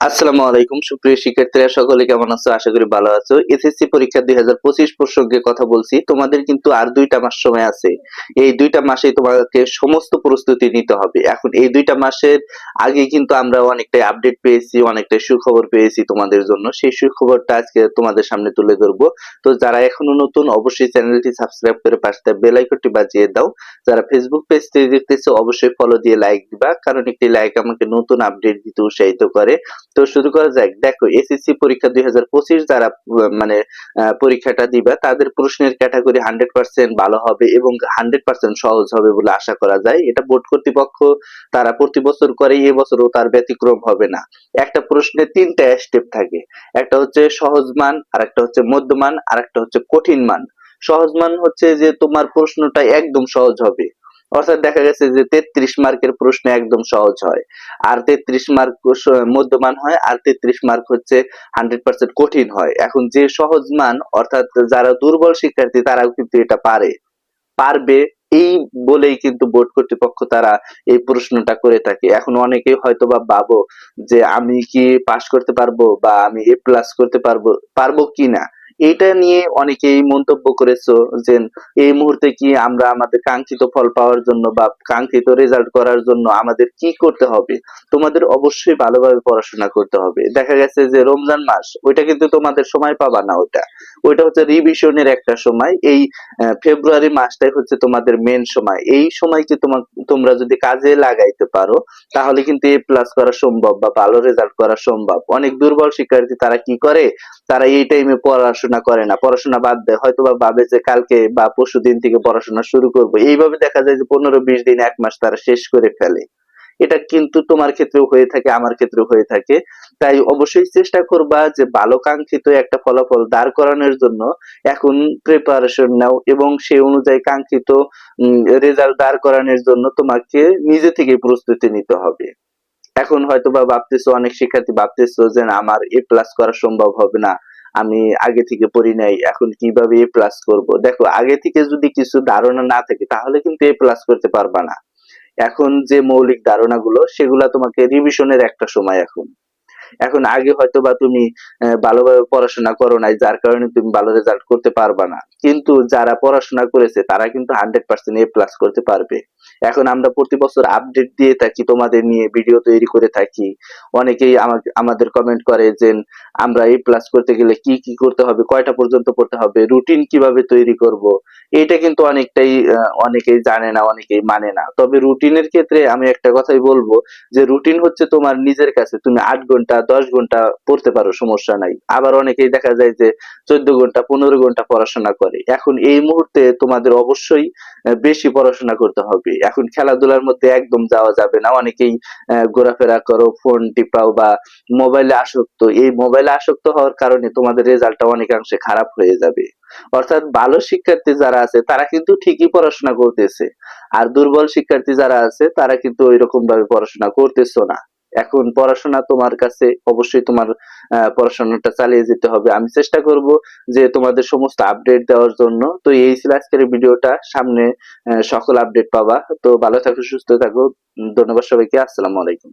আসসালামু আলাইকুম, সুপ্রিয় শিক্ষার্থীরা, সকলে কেমন আছো? আশা করি ভালো আছো। এসএসসি পরীক্ষা দুই হাজার পঁচিশ প্রসঙ্গে কথা বলছি। তোমাদের কিন্তু আর দুইটা মাস সময় আছে। এই দুইটা মাসে তোমাকে সমস্ত প্রস্তুতি নিতে হবে। এখন এই দুইটা মাসের আগে কিন্তু আমরা অনেকটাই আপডেট পেয়েছি, অনেকটাই সুখবর পেয়েছি তোমাদের জন্য। সেই সুখবরটা আজকে তোমাদের সামনে তুলে ধরবো। তো যারা এখনও নতুন, অবশ্যই চ্যানেলটি সাবস্ক্রাইব করে পাশে বেল বাজিয়ে দাও। যারা ফেসবুক পেজ থেকে দেখতেছো, অবশ্যই ফলো দিয়ে লাইক দিবা। কারণ একটি লাইক আমাকে নতুন আপডেট দিতে উৎসাহিত করে। তো শুরু করা যাক। দেখো এসএসসি পরীক্ষা দুই হাজার পঁচিশ যারা মানে পরীক্ষাটা দিবা, তাদের প্রশ্নের ক্যাটাগরি হান্ড্রেড পার্সেন্ট ভালো হবে এবং হান্ড্রেড পার্সেন্ট সহজ হবে বলে আশা করা যায়। এটা বোর্ড কর্তৃপক্ষ, তারা প্রতি বছর করে এবছরও তার ব্যতিক্রম হবে না। একটা প্রশ্নে তিনটা স্টেপ থাকে। একটা হচ্ছে সহজ মান আর একটা হচ্ছে মধ্যমান আর একটা হচ্ছে কঠিন মান। সহজ মান হচ্ছে যে তোমার প্রশ্নটা একদম সহজ হবে। অর্থাৎ দেখা গেছে যে তেত্রিশ মার্কের প্রশ্ন একদম সহজ হয়। আর তেত্রিশ মার্ক মধ্যমান হয়, আর তেত্রিশ মার্ক হচ্ছে হান্ড্রেড পার্সেন্ট কঠিন হয়। এখন যে সহজ মান, অর্থাৎ যারা দুর্বল শিক্ষার্থী, তারাও কিন্তু এটা পারে। পারবে এই বলেই কিন্তু বোর্ড কর্তৃপক্ষ তারা এই প্রশ্নটা করে থাকে। এখন অনেকেই হয়তো বা ভাবো যে আমি কি পাশ করতে পারব বা আমি এ প্লাস করতে পারব পারব কিনা? এটা নিয়ে অনেকেই মন্তব্য করেছ যে এই মুহূর্তে কি আমরা আমাদের কাঙ্ক্ষিত ফল পাওয়ার জন্য বা কাঙ্ক্ষিত রেজাল্ট করার জন্য আমাদের কি করতে হবে? তোমাদের অবশ্যই ভালোভাবে পড়াশোনা করতে হবে। দেখা গেছে যে রমজান মাস, ওইটা কিন্তু তোমাদের সময় পাবা না ওটা ওইটা হচ্ছে রিভিশনের একটা সময়। এই ফেব্রুয়ারি মাসটাই হচ্ছে তোমাদের মেন সময়। এই সময়কে তোমার তোমরা যদি কাজে লাগাইতে পারো, তাহলে কিন্তু এ প্লাস করা সম্ভব বা ভালো রেজাল্ট করা সম্ভব। অনেক দুর্বল শিক্ষার্থী তারা কি করে? তারা এই টাইমে পড়াশোনা করে না, পড়াশোনা বাদ দেয় হয়তো বা ভাবে যে কালকে বা পরশু দিন থেকে পড়াশোনা শুরু করব। এইভাবে দেখা যায় যে পনেরো বিশ দিন এক মাস তারা শেষ করে ফেলে। এটা কিন্তু তোমার ক্ষেত্রেও হয়ে থাকে, আমার ক্ষেত্রেও হয়ে থাকে। তাই অবশ্যই চেষ্টা করবা যে ভালো কাঙ্ক্ষিত একটা ফলাফল দাঁড় করানোর জন্য। এখন প্রিপারেশন নাও এবং সেই অনুযায়ী কাঙ্ক্ষিত রেজাল্ট দাঁড় করানোর জন্য তোমাকে নিজে থেকে প্রস্তুতি নিতে হবে। এখন হয়তো বা ভাবতেছো, অনেক শিক্ষার্থী ভাবতেছো যে আমার এ প্লাস করা সম্ভব হবে না। আমি আগে থেকে পড়ি নাই, এখন কীভাবে এ প্লাস করব? দেখো, আগে থেকে যদি কিছু ধারণা না থাকে, তাহলে কিন্তু এ প্লাস করতে পারবা না। এখন যে মৌলিক ধারণাগুলো, সেগুলা তোমাকে রিভিশনের একটা সময় এখন। এখন আগে হয়তো বা তুমি ভালোভাবে পড়াশোনা করো নাই, যার কারণে তুমি ভালো রেজাল্ট করতে পারবা না। কিন্তু যারা পড়াশোনা করেছে, তারা কিন্তু হান্ড্রেড পার্সেন্ট এ প্লাস করতে পারবে। এখন আমরা প্রতি বছর আপডেট দিয়ে থাকি, তোমাদের নিয়ে ভিডিও তৈরি করে থাকি। অনেকেই আমাদের কমেন্ট করে যে, আমরা এ প্লাস করতে গেলে কি কি করতে হবে? কয়টা পর্যন্ত পড়তে হবে? রুটিন কীভাবে তৈরি করব? এটা কিন্তু অনেকটাই অনেকেই জানে না, অনেকেই মানে না। তবে রুটিনের ক্ষেত্রে আমি একটা কথাই বলব যে রুটিন হচ্ছে তোমার নিজের কাছে। তুমি আট ঘণ্টা, দশ ঘণ্টা পড়তে পারো, সমস্যা নাই। আবার অনেকেই দেখা যায় যে, চোদ্দ ঘণ্টা, পনেরো ঘণ্টা পড়াশোনা করে। এখন এই মুহূর্তে তোমাদের অবশ্যই বেশি পড়াশোনা করতে হবে। এখন খেলাধুলার মধ্যে একদম যাওয়া যাবে না। অনেকেই ঘোরাফেরা করো ফোন টিপাও বা মোবাইলে আসক্ত। এই মোবাইলে আসক্ত হওয়ার কারণে তোমাদের রেজাল্টটা অনেকাংশে খারাপ হয়ে যাবে। অর্থাৎ ভালো শিক্ষার্থী যারা আছে, তারা কিন্তু ঠিকই পড়াশোনা করতেছে। আর দুর্বল শিক্ষার্থী যারা আছে, তারা কিন্তু ওই রকম ভাবে পড়াশোনা করতেছো না। এখন পড়াশোনা তোমার কাছে অবশ্যই তোমার পড়াশোনাটা চালিয়ে যেতে হবে। আমি চেষ্টা করব যে তোমাদের সমস্ত আপডেট দেওয়ার জন্য। তো এই ছিল আজকের ভিডিওটা। সামনে সকল আপডেট পাবা। তো ভালো থাকো, সুস্থ থাকো। ধন্যবাদ সবাইকে। আসসালামু আলাইকুম।